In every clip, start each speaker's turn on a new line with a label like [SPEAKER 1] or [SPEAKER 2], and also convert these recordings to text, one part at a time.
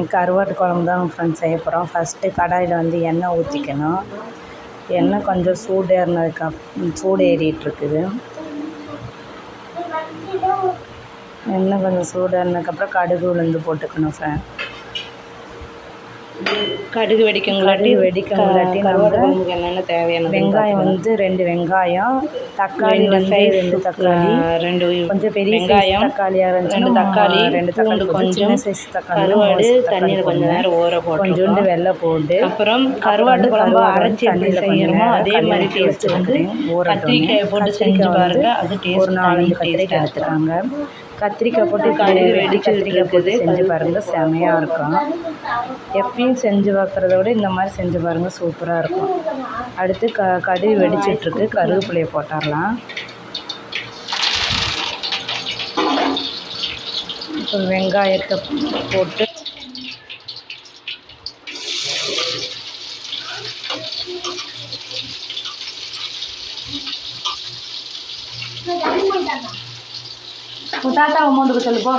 [SPEAKER 1] இன்றைக்கி கருவாட்டு குழம்பு தான் ஃப்ரெண்ட்ஸ் செய்ய போகிறோம் ஃபஸ்ட்டு கடாயில் வந்து எண்ணெய் ஊற்றிக்கணும் எண்ணெய் கொஞ்சம் சூடேறினதுக்கு அப் சூடு ஏறிட்டுருக்குது எண்ணெய் கொஞ்சம் சூடேறினதுக்கப்புறம் கடுகு உளுந்து போட்டுக்கணும் ஃப்ரெண்ட்
[SPEAKER 2] கடுகு வெடிக்கங்களாட்டி
[SPEAKER 1] வெடிக்கங்களாட்டி
[SPEAKER 2] கருவாட்டு என்னென்ன தேவையானது
[SPEAKER 1] வெங்காயம் வந்து ரெண்டு வெங்காயம் தக்காளி வந்து ரெண்டு தக்காளி.
[SPEAKER 2] ரெண்டு
[SPEAKER 1] கொஞ்சம் பெரிய
[SPEAKER 2] வெங்காயம்
[SPEAKER 1] தக்காளியாக இருந்துச்சுன்னா
[SPEAKER 2] ரெண்டு தக்காளி
[SPEAKER 1] ரெண்டு தக்காளி
[SPEAKER 2] கொஞ்சம்
[SPEAKER 1] சைஸ் தக்காளி
[SPEAKER 2] கருவாடு
[SPEAKER 1] தக்காளி
[SPEAKER 2] தண்ணியில் கொஞ்ச
[SPEAKER 1] போடுங்க.
[SPEAKER 2] நேரம் ஊற
[SPEAKER 1] கொஞ்சோண்டு
[SPEAKER 2] போட்டு
[SPEAKER 1] வெள்ளை போட்டு
[SPEAKER 2] அப்புறம் கருவாட்டு குழம்பு அரைச்சி எப்படி செய்யணுமோ அதே மாதிரி டேஸ்ட் வந்து. கத்திரிக்காயை போட்டு செஞ்சு பாருங்க அது
[SPEAKER 1] ஒரு
[SPEAKER 2] டேஸ்ட்
[SPEAKER 1] நாலஞ்சு
[SPEAKER 2] தனி
[SPEAKER 1] கத்திரிக்காய்
[SPEAKER 2] டேஸ்ட்டாக
[SPEAKER 1] எடுத்துக்காங்க கத்திரிக்காய் போட்டு
[SPEAKER 2] கடுகு
[SPEAKER 1] வெடி கத்திரிக்காய் போட்டு செஞ்சு பாருங்கள் செமையாக இருக்கும். எப்பயும் செஞ்சு பார்க்குறத விட இந்த மாதிரி செஞ்சு பாருங்கள் சூப்பராக இருக்கும். அடுத்து க கடுகு வெடிச்சிட்ருக்கு. கருவேப்பிலையை போட்டுடலாம் இப்போ வெங்காயத்தை போட்டு உன் தாத்தா அமௌண்ட்டுக்கு சொல்லுப்போ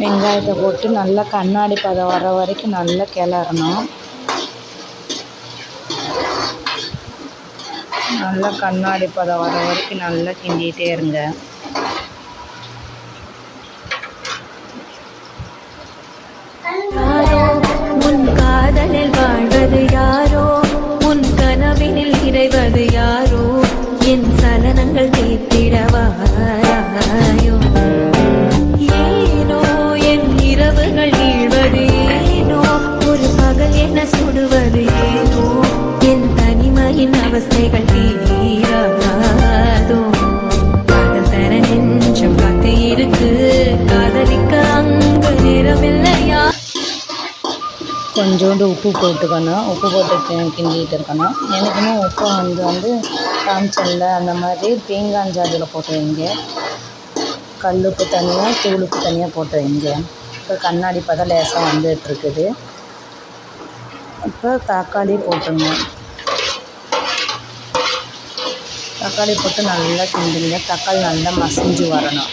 [SPEAKER 1] வெங்காயத்தை போட்டு நல்லா கண்ணாடி பதம் வர வரைக்கும் நல்லா கிளறணும். நல்லா கண்ணாடி பதம் வர வரைக்கும் நல்லா கிண்டிகிட்டே இருங்க.
[SPEAKER 3] யாரோ உன் காதலில் வாழ்வது யாரோ? என்ன என சுடுவது என் தனிமையின் அவஸ்தைகள் தீராதோ காதல் தர நெஞ்சம் காத்து இருக்கு காதலிக்க அங்கு நிறமில்லையா
[SPEAKER 1] கொஞ்சோண்டு உப்பு போட்டுக்கணும். உப்பு போட்டு கிண்டிகிட்டு இருக்கணும். எனக்குமே உப்பு வந்து வந்து காமிச்சல்ல அந்த மாதிரி தேங்காஞ்சாதில் போட்டு வைங்க. கல் உப்பு தனியாக தூள் உப்பு தனியாக போட்டு வைங்க. இப்போ கண்ணாடி பதம் லேசாக வந்துட்டுருக்குது இப்போ தக்காளி போட்டுருங்க. தக்காளி போட்டு நல்லா கிண்டுங்க தக்காளி நல்லா மசிஞ்சு வரணும்.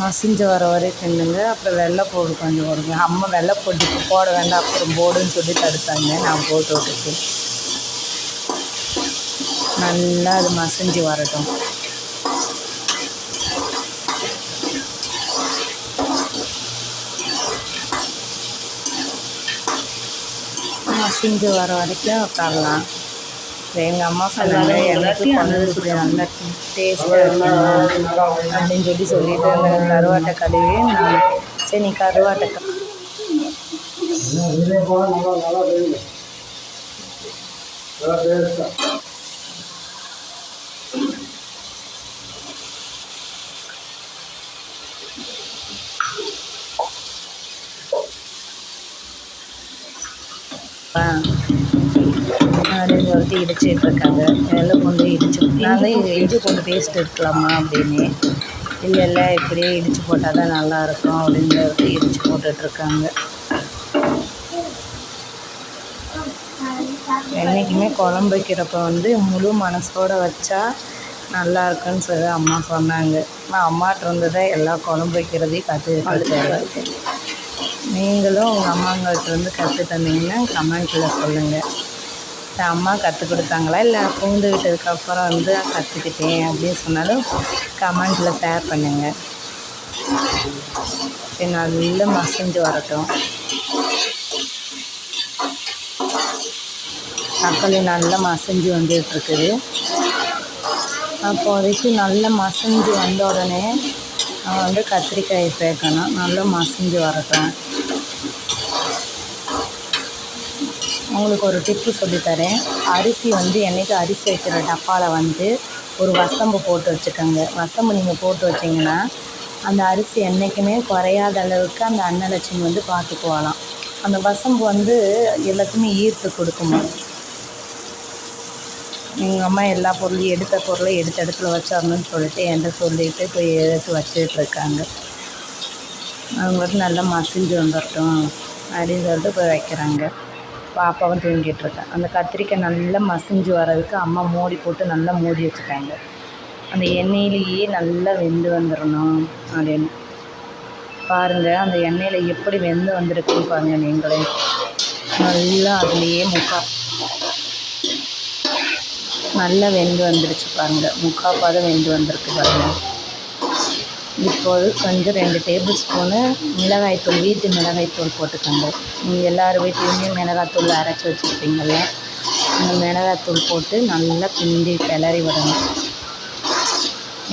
[SPEAKER 1] மசிஞ்சு வர வரைக்கும் கிண்டுங்க. அப்புறம் வெள்ளைப்பூடு கொஞ்சம் போடுங்க. அம்மா வெள்ளைப்பூடி போட வேண்டாம். அப்புறம் போடுன்னு சொல்லி தடுத்தாங்க நான் போட்டு விட்டுட்டு நல்லா அது மசிஞ்சு வரட்டும். மசிஞ்சு வர வரைக்கும் தரலாம் எங்கள் அம்மா சொன்னாங்க எனக்கு குழம்பு இப்படி நல்லா டேஸ்ட்டாக இருக்கணும் அப்படின்னு சொல்லி சொல்லிட்டு அந்த கருவாட்டை கழுவி நான் சரி நீ கருவாட்டை ரொம்ப நல்லா அப்படின்னு சொல்லிட்டு இடிச்சிட்டு இருக்காங்க எல்லாம் கொண்டு இடிச்சு நாங்கள் இஞ்சி கொண்டு பேஸ்ட் இருக்கலாமா அப்படின்னு. இல்லை இல்லை இப்படியே இடித்து போட்டால் தான் நல்லாயிருக்கும் அப்படின்னு சொல்லிட்டு இடித்து போட்டுட்ருக்காங்க. என்றைக்குமே குழம்பு வைக்கிறப்ப வந்து முழு மனசோட வச்சா நல்லா இருக்குன்னு சொல்லி அம்மா சொன்னாங்க. நான் அம்மாட்ட இருந்து தான் எல்லா குழம்பு வைக்கிறதையும் கற்றுக்கிட்டு நீங்களும் உங்கள் அம்மாங்கள்ட்ட இருந்து கற்று தந்தீங்கன்னா கமெண்ட்டில் சொல்லுங்கள் என் அம்மா கற்றுக் கொடுத்தாங்களா? இல்லை பூந்து விட்டதுக்கப்புறம் வந்து கற்றுக்கிட்டேன் அப்படின்னு சொன்னாலும் கமெண்ட்டில் ஷேர் பண்ணுங்கள் சரி நல்லா மசிஞ்சு வரட்டும். தக்காளி நல்லா மசிஞ்சு வந்துட்டுருக்குது. அப்போதைக்கு நல்லா மசிஞ்சு வந்த உடனே நான் வந்து கத்திரிக்காயை சேர்க்கணும். நல்லா மசிஞ்சு வரட்டும். உங்களுக்கு ஒரு டிப்பு சொல்லித்தரேன். அரிசி வந்து என்றைக்கு அரிசி வைக்கிற டப்பாவில் வந்து ஒரு வசம்பு போட்டு வச்சுக்கோங்க. வசம்பு நீங்கள் போட்டு வச்சிங்கன்னா அந்த அரிசி என்றைக்குமே குறையாத அளவுக்கு அந்த அன்னலட்சுமி வந்து பார்த்துக்குவாளாம் அந்த வசம்பு வந்து எல்லாத்தையுமே ஈர்த்து கொடுக்குமா? எங்கள் அம்மா எல்லா பொருளையும் எடுத்த பொருளை எடுத்த இடத்துல வச்சிடணும்னு சொல்லிட்டு என்கிட்ட சொல்லிட்டு போய் எடுத்து வச்சுட்டு இருக்காங்க. அவங்க வந்து நல்லா மசிஞ்சு வந்துடட்டும் அப்படின்னு சொல்லிட்டு போய் வைக்கிறாங்க. பாப்பாவும் தூங்கிட்டு அந்த கத்திரிக்காய் நல்லா மசிஞ்சு வர்றதுக்கு அம்மா மூடி போட்டு நல்லா மூடி வச்சுட்டாங்க. அந்த எண்ணெயிலேயே நல்லா வெந்து வந்துடணும் அப்படின்னு. பாருங்கள் அந்த எண்ணெயில் எப்படி வெந்து வந்திருக்குன்னு பாருங்கள் நீங்களே. நல்லா அதுலேயே முக்கா. நல்லா வெந்து வந்துருச்சு பாருங்கள் முக்கால் பாதம் வெந்து வந்திருக்கு பாருங்கள் இப்போது கொஞ்சம் ரெண்டு டேபிள் ஸ்பூனு மிளகாய்த்தூள் வீட்டு மிளகாய்த்தூள் போட்டுக்கோங்க. நீங்கள் எல்லார் வீட்லேயுமே மிளகாத்தூள் அரைச்சி வச்சுருப்பீங்கள்ல அந்த மிளகாத்தூள் போட்டு நல்லா கிண்டி கிளறி விடணும்.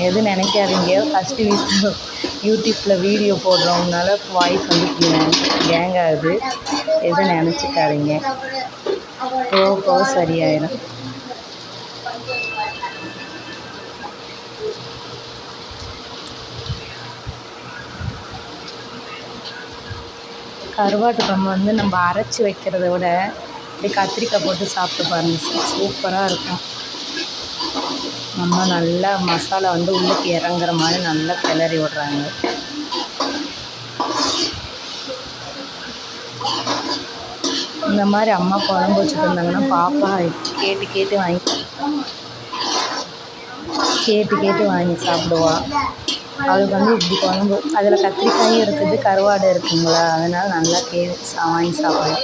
[SPEAKER 1] எது நினைக்காதீங்க. ஃபஸ்ட்டு வீட்டில் யூடியூப்பில் வீடியோ போடுறவங்கனால வாய்ஸ் வந்து கேங் ஆகுது. எதுவும் நினச்சிக்காதீங்க. போக போக சரியாயிடும் கருவாட்டு குழம்பு வந்து நம்ம அரைச்சி வைக்கிறத விட இப்படி கத்திரிக்காய் போட்டு சாப்பிட்டு பாருங்க சூப்பராக இருக்கும். நம்ம நல்லா மசாலா வந்து உள்ளுக்கு இறங்குற மாதிரி நல்லா கிளறி விடுறாங்க. இந்த மாதிரி அம்மா குழம்பு வச்சுட்டு இருந்தாங்கன்னா பாப்பா கேட்டு கேட்டு வாங்கி கேட்டு கேட்டு வாங்கி சாப்பிடுவாள் அவளுக்கு வந்து இப்படி குழம்பு அதில் கத்திரிக்காயும் இருக்குது கருவாடு இருக்குங்களா? அதனால் நல்லா கே சா- வாங்கி சாப்பிடுவோம்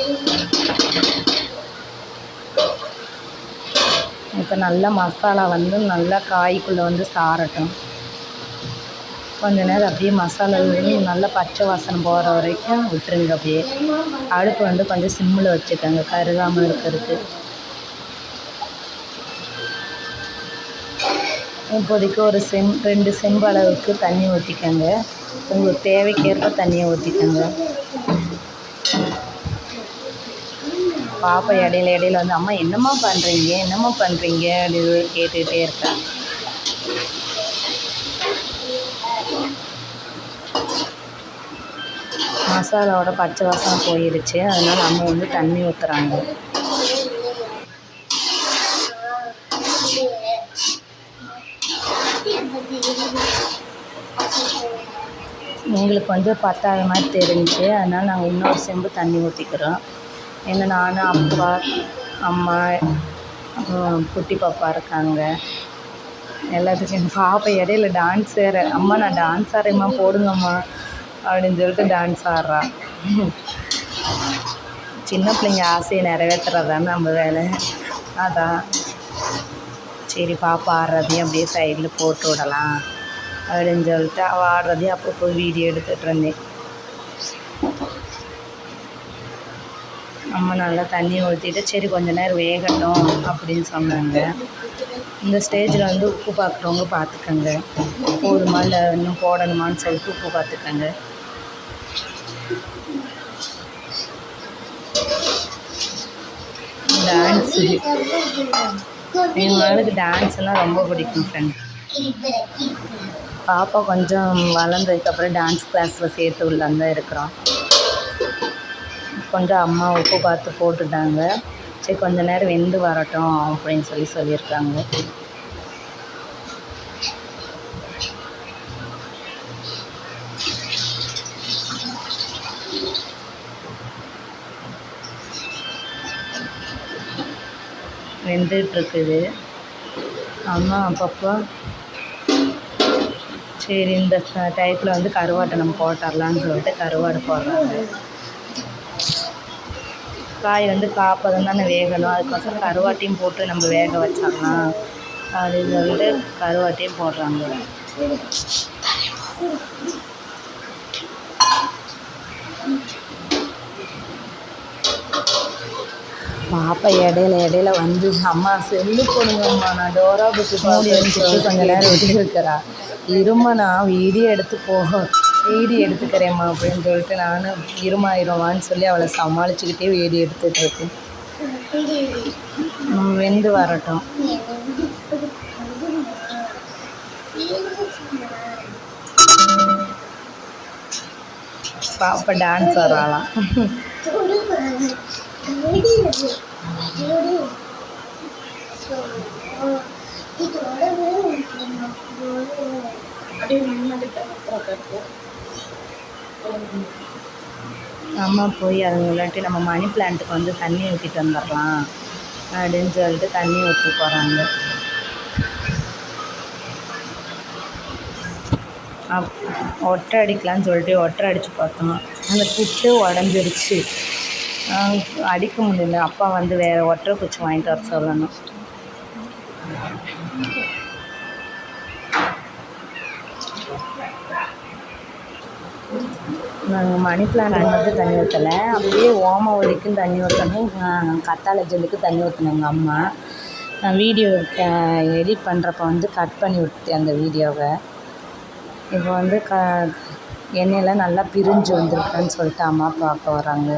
[SPEAKER 1] இப்போ நல்லா மசாலா வந்து நல்லா காய்க்குள்ளே வந்து சாரட்டும். கொஞ்ச நேரம் அப்படியே மசாலா நல்லா பச்சை வாசனை போகிற வரைக்கும் விட்டுருங்க அப்படியே. அடுப்பு வந்து கொஞ்சம் சிம்மில் வச்சுக்கோங்க. கருகாமல் இருக்கிறதுக்கு. இப்போதைக்கு ஒரு செம் ரெண்டு செம்பு அளவுக்கு தண்ணி ஊற்றிக்கோங்க உங்களுக்கு தேவைக்கேற்ப தண்ணியை ஊற்றிக்கோங்க பாப்பா இடையில இடையில வந்து அம்மா என்னம்மா பண்ணுறீங்க என்னம்மா பண்ணுறீங்க அப்படின்னு கேட்டுக்கிட்டே இருக்கேன் மசாலாவோட பச்சை வாசம் போயிடுச்சு அதனால் அம்மா வந்து தண்ணி ஊற்றுறாங்க எங்களுக்கு வந்து பத்தாய மாதிரி தெரிஞ்சுச்சு அதனால் நாங்கள் இன்னொரு செம்பு தண்ணி ஊற்றிக்கிறோம் ஏன்னா நான் அப்பா அம்மா அப்புறம் குட்டி பாப்பா இருக்காங்க. எல்லாத்துக்கும் எங்கள் பாப்பா இடையில டான்ஸ் வேறு. அம்மா நான் டான்ஸ் ஆடுறேம்மா போடுங்கம்மா அப்படின்னு சொல்லிட்டு டான்ஸ் ஆடுறா. சின்ன பிள்ளைங்க ஆசையை நிறைவேற்றுறது நம்ம வேலை. அதான். சரி பாப்பா ஆடுறதையும் அப்படியே சைடில் போட்டு விடலாம். அப்படின்னு சொல்லிட்டு அவள் ஆடுறதையும் அப்பப்போ வீடியோ எடுத்துகிட்டு இருந்தேன் அம்மா நல்லா தண்ணி ஊற்றிட்டு சரி கொஞ்ச நேரம் வேகட்டும் அப்படின்னு சொன்னாங்க இந்த ஸ்டேஜில் வந்து உப்பு பார்க்குறவங்க பார்த்துக்கோங்க போதுமா இல்லை இன்னும் போடணுமான்னு சொல்லிட்டு உப்பு பார்த்துக்கோங்க டான்ஸு எங்களுக்கு டான்ஸ்னால் ரொம்ப பிடிக்கும் ஃப்ரெண்ட் பாப்பா கொஞ்சம் வளர்ந்ததுக்கப்புறம் டான்ஸ் கிளாஸில் சேர்த்து விடலான்னு தான் இருக்கிறோம் கொஞ்சம் அம்மா உப்பு பார்த்து போட்டுட்டாங்க. சரி கொஞ்ச நேரம் வெந்து வரட்டும் அப்படின்னு சொல்லி சொல்லியிருக்காங்க. வெந்துட்டு இருக்குது. அம்மா அப்பப்போ சரி இந்த டைப்பில் வந்து கருவாட்டை நம்ம போட்டுடலான்னு சொல்லிட்டு கருவாடு போடுறாங்க. காய் வந்து காப்பதம் தானே வேகணும். அதுக்கோசரம் கருவாட்டையும் போட்டு நம்ம வேக வச்சிடலாம். அப்படின்னு சொல்லிட்டு கருவாட்டையும் போடுறாங்க. பாப்பா இடையில இடையில வந்து அம்மா செல்லு போடுங்கம்மா. நான் டோரா புக்கு மூடி நேரம் விட்டு இருக்கிறா. இருமா நான் வீடியோ எடுத்து போகும் வீடியோ எடுத்துக்கிறேம்மா அப்படின்னு சொல்லிட்டு நானும் இருமாயிருவான்னு சொல்லி அவளை சமாளிச்சுக்கிட்டே வீடியோ எடுத்துகிட்டு இருக்கேன். வெந்து வரட்டும். பாப்பா டான்ஸ் ஆடுறாளாம். அம்மா போய் அதுங்களாட்டி நம்ம மணி பிளான்ட்டுக்கு வந்து தண்ணி ஊற்றிட்டு வந்துடலாம் அப்படின்னு சொல்லிட்டு தண்ணி ஊற்றி போகிறாங்க அப் ஒட்டை அடிக்கலான்னு சொல்லிட்டு ஒட்டை அடித்து பார்த்தோம். அந்த புட்டு உடஞ்சிருச்சு. அடிக்க முடியல. அப்பா வந்து வேறு ஒற்றை குச்சி வாங்கிட்டு வர சொல்லணும். நாங்கள் மணி பிளான்ட் மட்டும் தண்ணி ஊற்றலை அப்படியே ஓமவல்லிக்கும் தண்ணி ஊற்றணும் கத்தாழை ஜெல்லுக்கு தண்ணி ஊற்றினாங்க அம்மா. நான் வீடியோ எடிட் பண்ணுறப்ப வந்து கட் பண்ணி விட்டேன் அந்த வீடியோவை இப்போ வந்து க எண்ணெயெல்லாம் நல்லா பிரிஞ்சு வந்திருக்கான்னு சொல்லிட்டு அம்மா பார்க்க வராங்க.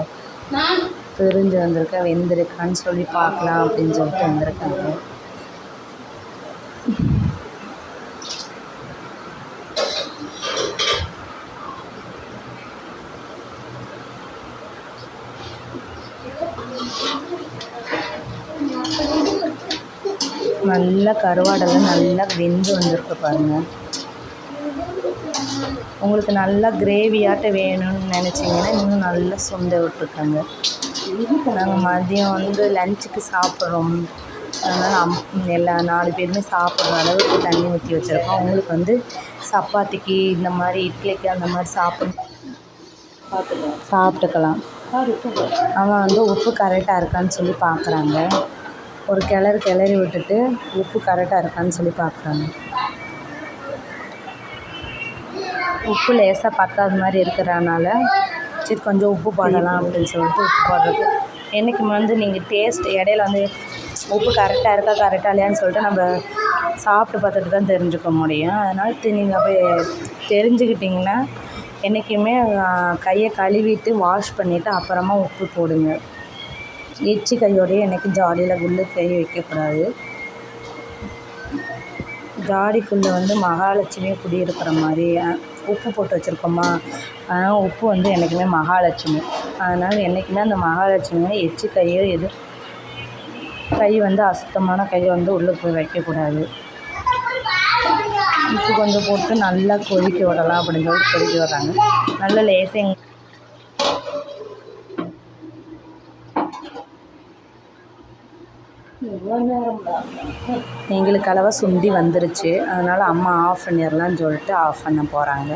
[SPEAKER 1] பிரிஞ்சு வந்திருக்கேன் வெந்திருக்கான்னு சொல்லி பார்க்கலாம் அப்படின்னு சொல்லிட்டு வந்திருக்காங்க. நல்லா கருவாடெல்லாம் நல்லா வெந்து வந்திருக்கு பாருங்க. உங்களுக்கு நல்லா கிரேவியாட்ட வேணும்னு நினச்சிங்கன்னா இன்னும் நல்லா சுண்ட விட்ருக்காங்க நாங்கள் மதியம் வந்து லஞ்சுக்கு சாப்பிட்றோம். அதனால் அம் எல்லா நாலு பேருமே சாப்பிட்ற அளவுக்கு தண்ணி ஊற்றி வச்சுருக்கோம். உங்களுக்கு வந்து சப்பாத்திக்கு இந்த மாதிரி இட்லிக்கு அந்த மாதிரி சாப்பிட சாப்பிட்டுக்கலாம். அவன் வந்து உப்பு கரெக்டாக இருக்கான்னு சொல்லி பார்க்குறாங்க ஒரு கிளறு கிளறி விட்டுட்டு உப்பு கரெக்டாக இருக்கான்னு சொல்லி பார்க்குறாங்க. உப்பு லேசாக பத்தாத மாதிரி இருக்கிறனால சரி கொஞ்சம் உப்பு போடலாம் அப்படின்னு சொல்லிட்டு உப்பு போடுறது. என்றைக்கு வந்து நீங்கள் டேஸ்ட் இடையில வந்து உப்பு கரெக்டாக இருக்கா கரெக்டாக இல்லையான்னு சொல்லிட்டு நம்ம சாப்பிட்டு பார்த்துட்டு தான் தெரிஞ்சுக்க முடியும். அதனால் நீங்கள் போய் தெரிஞ்சுக்கிட்டிங்கன்னா என்றைக்குமே கையை கழுவிட்டு வாஷ் பண்ணிவிட்டு அப்புறமா உப்பு போடுங்க. எச்சி கையோடையே எனக்கு ஜாடியில் குள்ளு கை வைக்கக்கூடாது. ஜாடிக்குள்ளே வந்து மகாலட்சுமி குடியிருக்கிற மாதிரி உப்பு போட்டு வச்சுருக்கோமா? ஆனால் உப்பு வந்து என்றைக்குமே மகாலட்சுமி. அதனால் என்றைக்குமே அந்த மகாலட்சுமியை எச்சி கையோ எது கை வந்து அசுத்தமான கையை வந்து உள்ளே போய் வைக்கக்கூடாது. உப்பு கொஞ்சம் போட்டு நல்லா கொதிக்க விடலாம் அப்படின்னு சொல்லிட்டு கொதிக்க விடுறாங்க. நல்ல லேசங்க எங்களுக்கு அளவாக சுண்டி வந்துருச்சு. அதனால் அம்மா ஆஃப் பண்ணிடலான்னு சொல்லிட்டு ஆஃப் பண்ண போகிறாங்க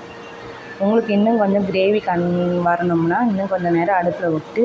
[SPEAKER 1] உங்களுக்கு இன்னும் கொஞ்சம் கிரேவி கண் வரணும்னா இன்னும் கொஞ்சம் நேரம் அடுப்பில் விட்டு